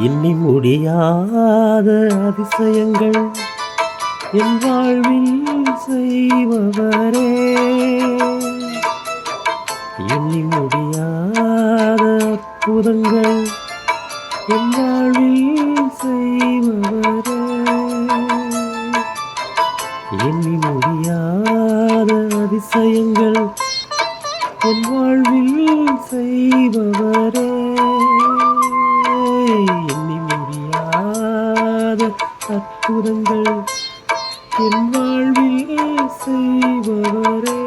இன்னி முடியாத அதிசயங்கள். என் வாழ்வில் செய்பவரே. எண்ணி முடியாத அற்புதங்கள். என் வாழ்வில் செய்பவரே. எண்ணி முடியாத அதிசயங்கள். என் வாழ்வில் செய்பவரே. அற்புதங்கள் என் வாழ்வில் செய்பவரே.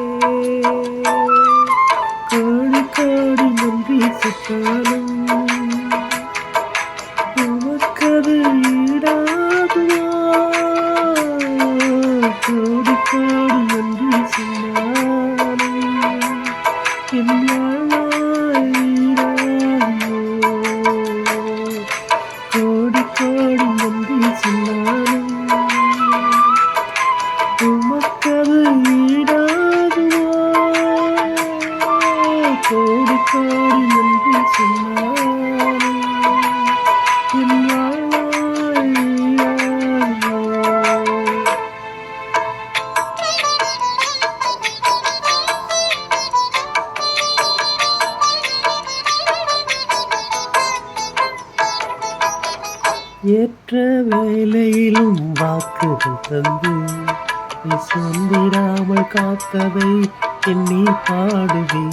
காடி காடி நன்றி சுத்தாலும் உமக்கது ஈடாகுமா. ஏற்ற வேலையிலும் வாக்குகள் தந்து நீ சொந்திடாமல் காத்ததை எண்ணி பாடுவே.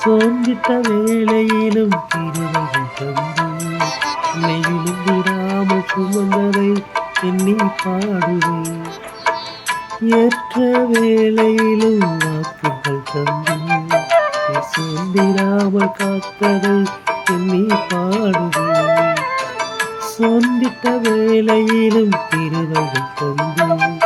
சோர்ந்திட்ட வேலையிலும் திருவகள் தந்து என்னை விழுந்திடாமல் சுமந்ததை எண்ணி பாடுவே. ஏற்ற வேலையிலும் வாக்குகள் தந்து நீ சொந்திடாமல் காத்ததை எண்ணி பாடுவே. சொந்திட்ட வேலையிலும் திருவகள் தந்து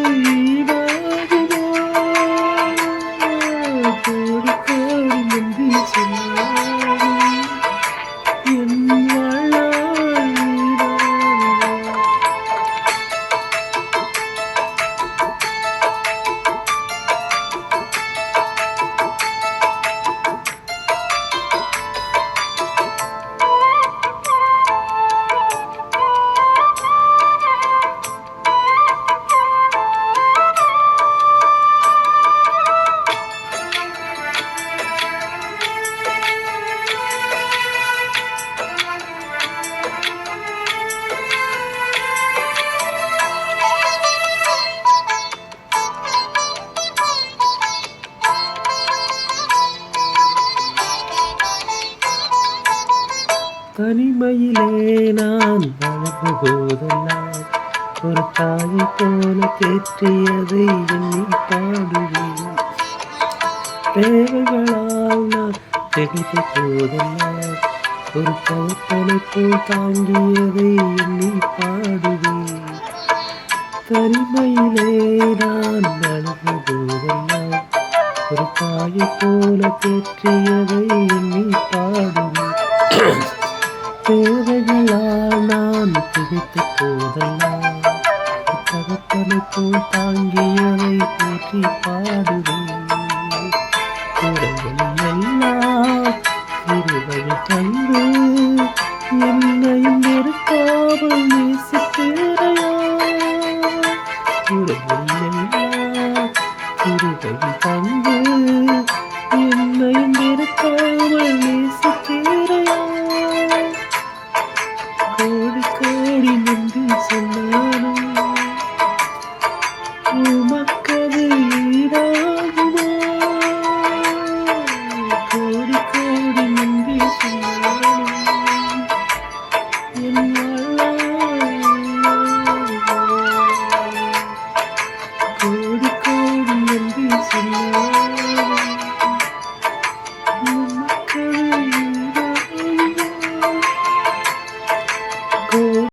தனிமையிலே நான் வளர்ந்த போதெல்லாம் ஒரு தாயை போல தேற்றியதை எண்ணி பாடுவேன். தேவைகளால் நான் திகைத்த போதெல்லாம் ஒரு தகப்பனை போல் தாங்கியதை எண்ணி பாடுவேன். தனிமையிலே நான் வளர்ந்த போதெல்லாம் ஒரு தாயை போல தேற்றியதை எண்ணி பாடுவேன். தேவைகளால் நான் குவித்து போதெல்லாம் தகப்பனை போல் தாங்கியவை போற்றி பாடுவேன். குறைகள் எல்லாம் இருவழி தந்து என்னையும் நெருக்காமல் நேசித்தேரையா குறைகள் கோடி கோடி நன்றி சொன்னானே உமக்கது ஈடாகுமா? கோடி கோடி நன்றி சொன்னானே கோடி கோடி நன்றி சொன்னானே